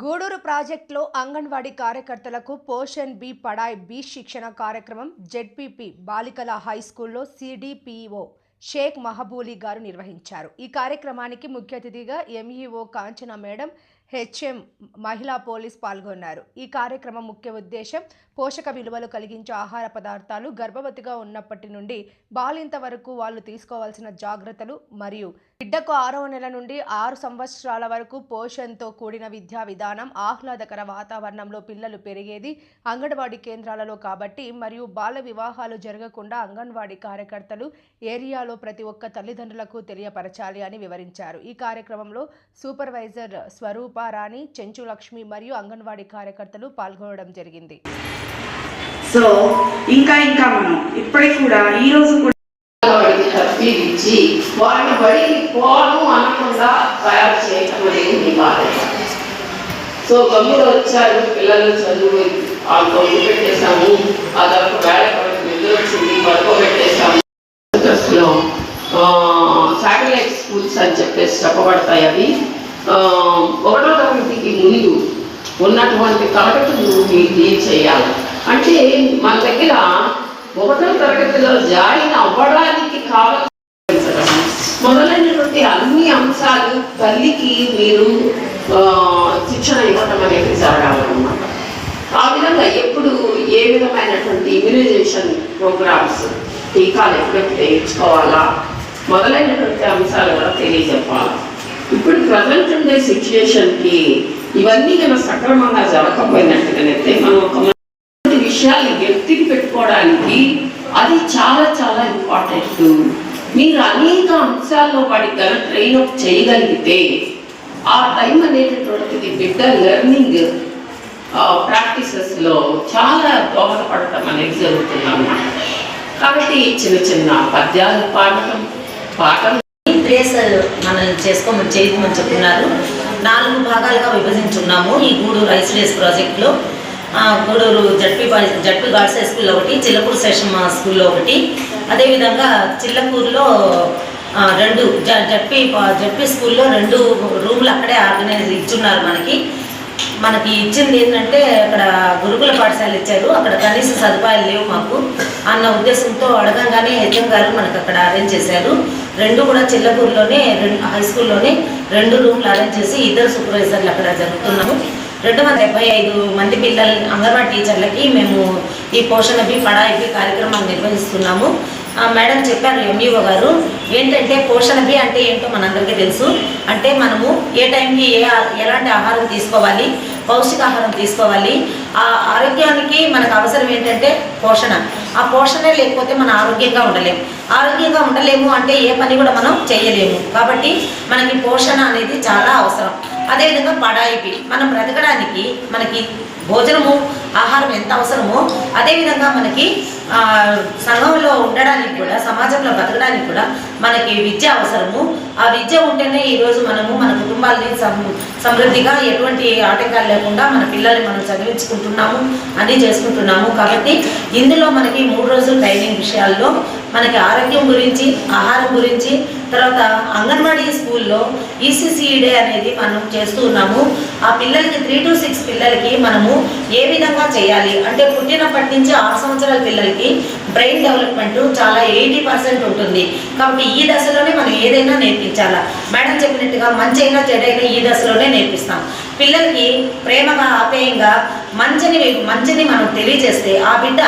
గూడూరు ప్రాజెక్టులో అంగన్వాడీ కార్యకర్తలకు Poshan B పడాయ్ B శిక్షణ కార్యక్రమం జెడ్పీపీ బాలికల హై స్కూల్లో సిడిపిఓ షేక్ మహబూలి గారు నిర్వహించారు. ఈ కార్యక్రమానికి ముఖ్య అతిథిగా ఎంఈఓ కాంచన మేడం హెచ్ఎం మహిళా పోలీస్ పాల్గొన్నారు. ఈ కార్యక్రమం ముఖ్య ఉద్దేశం పోషక విలువలు కలిగించే ఆహార పదార్థాలు గర్భవతిగా ఉన్నప్పటి నుండి బాలింత వరకు వాళ్ళు తీసుకోవాల్సిన జాగ్రత్తలు మరియు బిడ్డకు ఆరవ నెల నుండి ఆరు సంవత్సరాల వరకు పోషణతో కూడిన విద్యా విధానం ఆహ్లాదకర వాతావరణంలో పిల్లలు పెరిగేది అంగన్వాడీ కేంద్రాలలో కాబట్టి మరియు బాల వివాహాలు జరగకుండా అంగన్వాడీ కార్యకర్తలు ఏరియాలో ప్రతి ఒక్క తల్లిదండ్రులకు తెలియపరచాలి అని వివరించారు. ఈ కార్యక్రమంలో సూపర్వైజర్ స్వరూప రాణి చెంచు లక్ష్మి మరియు అంగన్వాడీ కార్యకర్తలు పాల్గొనడం జరిగింది. సో ఇంకా ఇంకా మనం ఇప్పటికి కూడా ఈ రోజు కూడా వాడిని బడికి పోను అనకుండా తయారు చేయటం అనేది బాధ్యత. సో గమ్ముడు వచ్చారు పిల్లలు చదువు వాళ్ళతో పెట్టేశాము అదొక వేళ పడికి నిద్ర వచ్చింది పడుకోబెట్టేశాము లో శాటిలైట్ స్కూల్స్ అని చెప్పేసి చెప్పబడతాయి అవి. ఆ, ఒకటో తరగతికి ముందు ఉన్నటువంటి తరగతులు మీరు డీల్ చేయాలి? అంటే మన దగ్గర ఒకటో తరగతిలో జాయిన్ అవ్వడానికి కావాల్సిన మొదలైనటువంటి అన్ని అంశాలు తల్లికి మీరు శిక్షణ ఇవ్వటం అనేది జరగాలన్నమాట. ఆ విధంగా ఎప్పుడు ఏ విధమైనటువంటి ఇమ్యునైజేషన్ ప్రోగ్రామ్స్ టీకాలు ఎప్పుడెప్పుడు వేయించుకోవాలా మొదలైనటువంటి అంశాలు కూడా తెలియజెప్పాలి. ఇప్పుడు ప్రజెంట్ ఉండే సిచ్యుయేషన్కి ఇవన్నీ కనుక సక్రమంగా జరగకపోయినట్టుగానైతే మనం ఒక విషయాలు విషయాల్ని వ్యక్తికి పెట్టుకోవడానికి అది చాలా చాలా ఇంపార్టెంట్ మీరు అనేక అంశాల్లో వాడికి కనుక ట్రైన్ అప్ చేయగలిగితే ఆ టైం అనేటటువంటిది బిడ్డ లెర్నింగ్ ప్రాక్టీసెస్లో చాలా దోహదపడటం అనేది జరుగుతుంది అన్నమాట కాబట్టి చిన్న చిన్న పద్యాలు పాడటం పాటలు ప్లేస్ మనం చేసుకోమని చేయమని చెప్తున్నారు. నాలుగు భాగాలుగా విభజించున్నాము ఈ గూడూరు రైస్ డేస్ ప్రాజెక్ట్లో Gudur ZP ZP ZP girls high స్కూల్లో ఒకటి చిల్లకూరు సెషన్ స్కూల్లో ఒకటి. అదేవిధంగా చిల్లకూరులో రెండు జ- జడ్పీ జడ్పీ స్కూల్లో రెండు రూమ్లు అక్కడే ఆర్గనైజ్ ఇచ్చున్నారు మనకి. మనకి ఇచ్చింది ఏంటంటే అక్కడ గురుకుల పాఠశాల ఇచ్చారు. అక్కడ కనీస సదుపాయాలు లేవు మాకు. అన్న ఉద్దేశంతో అడగంగానే హెచ్ఎం గారు మనకు అక్కడ అరేంజ్ చేశారు. రెండు కూడా చిల్లకూరులోనే రెండు హై స్కూల్లోనే రెండు రూమ్లు అరేంజ్ చేసి ఇద్దరు సూపర్వైజర్లు అక్కడ జరుగుతున్నాము. రెండు వందల డెబ్బై ఐదు మంది పిల్లల అంగన్వాడీ టీచర్లకి మేము ఈ పోషణ బి పడాయి కార్యక్రమాన్ని నిర్వహిస్తున్నాము. మేడం చెప్పారు ఎంఈఓ గారు ఏంటంటే పోషణ బి అంటే ఏంటో మనందరికీ తెలుసు. అంటే మనము ఏ టైంకి ఏ ఎలాంటి ఆహారం తీసుకోవాలి పౌష్టికాహారం తీసుకోవాలి ఆ ఆరోగ్యానికి మనకు అవసరం ఏంటంటే పోషణ. ఆ పోషణే లేకపోతే మనం ఆరోగ్యంగా ఉండలేము. ఆరోగ్యంగా ఉండలేము అంటే ఏ పని కూడా మనం చేయలేము. కాబట్టి మనకి పోషణ అనేది చాలా అవసరం. అదేవిధంగా పడాయిపి మనం బ్రతకడానికి మనకి భోజనము ఆహారం ఎంత అవసరమో అదేవిధంగా మనకి సంఘంలో ఉండడానికి కూడా సమాజంలో బతకడానికి కూడా మనకి విద్య అవసరము. ఆ విద్య ఉంటేనే ఈరోజు మనము మన కుటుంబాలని సం- సమృద్ధిగా ఎటువంటి ఆటంకాలు లేకుండా మన పిల్లల్ని మనం చదివించుకుంటున్నాము అన్నీ చేసుకుంటున్నాము. కాబట్టి ఇందులో మనకి మూడు రోజుల ట్రైనింగ్ విషయాల్లో మనకి ఆరోగ్యం గురించి ఆహారం గురించి తర్వాత అంగన్వాడీ స్కూల్లో ఈసీసీ డే అనేది మనం చేస్తూ ఉన్నాము. ఆ పిల్లలకి త్రీ టు సిక్స్ పిల్లలకి మనము ఏ విధంగా చేయాలి? అంటే పుట్టినప్పటి నుంచి ఆరు సంవత్సరాల పిల్లలకి బ్రెయిన్ డెవలప్మెంట్ చాలా ఎయిటీ పర్సెంట్ ఉంటుంది. కాబట్టి ఈ దశలోనే మనం ఏదైనా నేర్పించాలా? మేడం చెప్పినట్టుగా మంచి అయినా చెడైనా ఈ దశలోనే నేర్పిస్తాం. పిల్లలకి ప్రేమగా ఆపేయంగా మంచిని మంచిని మనం తెలియజేస్తే ఆ బిడ్డ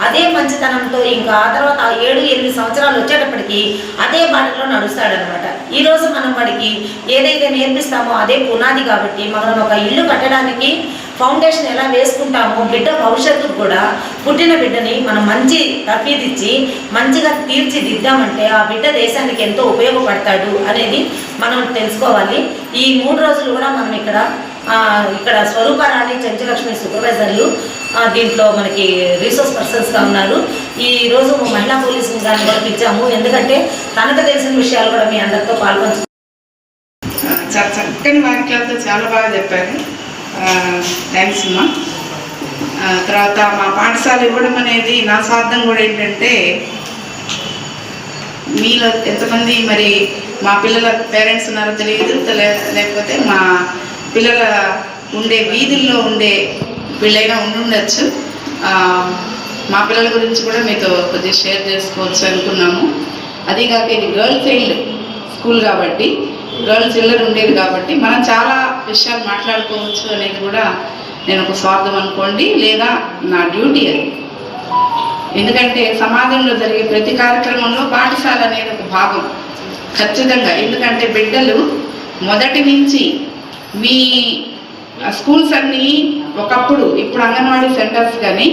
అదే మంచితనంతో ఇంకా ఆ తర్వాత ఆ ఏడు ఎనిమిది సంవత్సరాలు వచ్చేటప్పటికి అదే బాటలో నడుస్తాడనమాట ఈరోజు మనం వాడికి ఏదైతే నేర్పిస్తామో అదే పునాది కాబట్టి మనం ఒక ఇల్లు కట్టడానికి ఫౌండేషన్ ఎలా వేసుకుంటామో బిడ్డ భవిష్యత్తుకు కూడా పుట్టిన బిడ్డని మనం మంచి తప్పిదిచ్చి మంచిగా తీర్చిదిద్దామంటే ఆ బిడ్డ దేశానికి ఎంతో ఉపయోగపడతాడు అనేది మనం తెలుసుకోవాలి. ఈ మూడు రోజులు కూడా మనం ఇక్కడ ఇక్కడ స్వరూపారాణి చెంచలక్ష్మి సూపర్వైజర్లు దీంట్లో మనకి రీసోర్స్ పర్సన్స్గా ఉన్నారు. ఈ రోజు మహిళా పోలీసు దాన్ని కూడా పిలిచాము. ఎందుకంటే తనకు తెలిసిన విషయాలు కూడా మీ అందరితో పాల్పంచు చాలా చక్కని వాక్యాలతో చాలా బాగా చెప్పారు. థ్యాంక్స్ అమ్మా. తర్వాత మా పాఠశాల ఇవ్వడం అనేది నా స్వార్థం కూడా ఏంటంటే మీలో ఎంతమంది మరి మా పిల్లల పేరెంట్స్ ఉన్నారో తెలియదు లేకపోతే మా పిల్లల ఉండే వీధుల్లో ఉండే వీళ్ళైనా ఉండుండొచ్చు. మా పిల్లల గురించి కూడా మీతో కొద్దిగా షేర్ చేసుకోవచ్చు అనుకున్నాము. అదీగాక ఇది గర్ల్ చైల్డ్ స్కూల్ కాబట్టి గర్ల్ చిల్డ్రన్ ఉండేది కాబట్టి మనం చాలా విషయాలు మాట్లాడుకోవచ్చు అనేది కూడా నేను ఒక స్వార్థం అనుకోండి లేదా నా డ్యూటీ అది. ఎందుకంటే సమాజంలో జరిగే ప్రతి కార్యక్రమంలో పాఠశాల అనేది ఒక భాగం ఖచ్చితంగా. ఎందుకంటే బిడ్డలు మొదటి నుంచి మీ స్కూల్స్ అన్నీ ఒకప్పుడు ఇప్పుడు అంగన్వాడీ సెంటర్స్ కానీ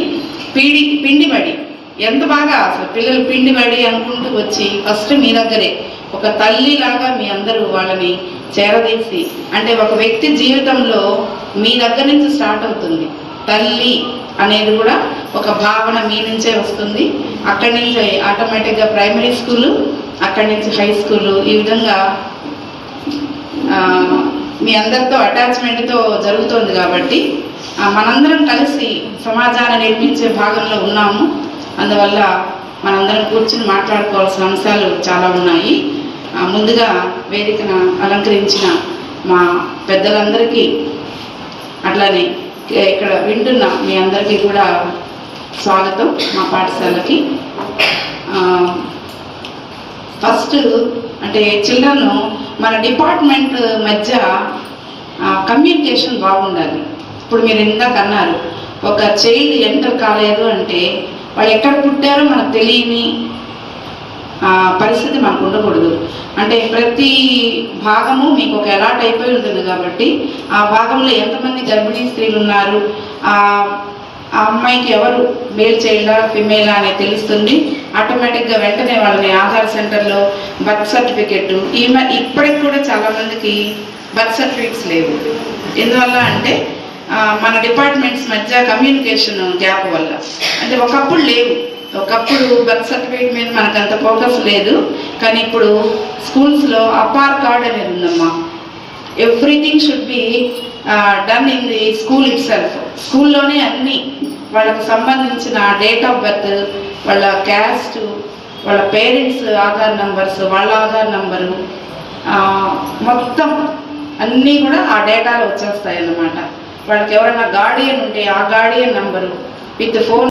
పీడి పిండిబడి ఎంత బాగా అసలు పిల్లలు పిండిబడి అనుకుంటూ వచ్చి ఫస్ట్ మీ దగ్గరే ఒక తల్లిలాగా మీ అందరూ వాళ్ళని చేరదీసి అంటే ఒక వ్యక్తి జీవితంలో మీ దగ్గర నుంచి స్టార్ట్ అవుతుంది. తల్లి అనేది కూడా ఒక భావన మీ నుంచే వస్తుంది. అక్కడి నుంచి ఆటోమేటిక్గా ప్రైమరీ స్కూలు అక్కడి నుంచి హై స్కూలు ఈ విధంగా మీ అందరితో అటాచ్మెంట్తో జరుగుతోంది కాబట్టి మనందరం కలిసి సమాజాన్ని నిర్మించే భాగంలో ఉన్నాము. అందువల్ల మనందరం కూర్చుని మాట్లాడుకోవాల్సిన అంశాలు చాలా ఉన్నాయి. ముందుగా వేదికను అలంకరించిన మా పెద్దలందరికీ అట్లానే ఇక్కడ వింటున్న మీ అందరికీ కూడా స్వాగతం మా పాఠశాలకి. ఫస్ట్ అంటే చిల్డ్రన్ మన డిపార్ట్మెంట్ మధ్య కమ్యూనికేషన్ బాగుండాలి. ఇప్పుడు మీరు ఇందాక అన్నారు ఒక చైల్డ్ ఎంటర్ కాలేదు అంటే వాళ్ళు ఎక్కడ పుట్టారో మనకు తెలియని పరిస్థితి మనకు ఉండకూడదు. అంటే ప్రతి భాగము మీకు ఒక అలాట్ అయిపోయి ఉంటుంది కాబట్టి ఆ భాగంలో ఎంతమంది గర్భిణీ స్త్రీలు ఉన్నారు ఆ అమ్మాయికి ఎవరు మేల్ చైల్డా ఫిమేలా అనేది తెలుస్తుంది. ఆటోమేటిక్గా వెంటనే వాళ్ళని ఆధార్ సెంటర్లో బర్త్ సర్టిఫికెట్ ఈ మ- ఇప్పటికి కూడా చాలామందికి బర్త్ సర్టిఫికెట్స్ లేవు. ఎందువల్ల అంటే మన డిపార్ట్మెంట్స్ మధ్య కమ్యూనికేషన్ గ్యాప్ వల్ల. అంటే ఒకప్పుడు లేవు. ఒకప్పుడు బర్త్ సర్టిఫికేట్ మీద మనకు అంత ఫోకస్ లేదు. కానీ ఇప్పుడు స్కూల్స్లో అపార్ కార్డ్ అనేది ఉందమ్మా. Everything should be done in the school itself స్కూల్లోనే అన్ని వాళ్ళకు సంబంధించిన డేట్ ఆఫ్ బర్త్ వాళ్ళ క్యాస్ట్ వాళ్ళ పేరెంట్స్ ఆధార్ నంబర్స్ వాళ్ళ ఆధార్ నంబరు మొత్తం అన్నీ కూడా ఆ డేటాలో వచ్చేస్తాయి అన్నమాట వాళ్ళకి ఎవరైనా గార్డియన్ ఉంటే ఆ guardian number with phone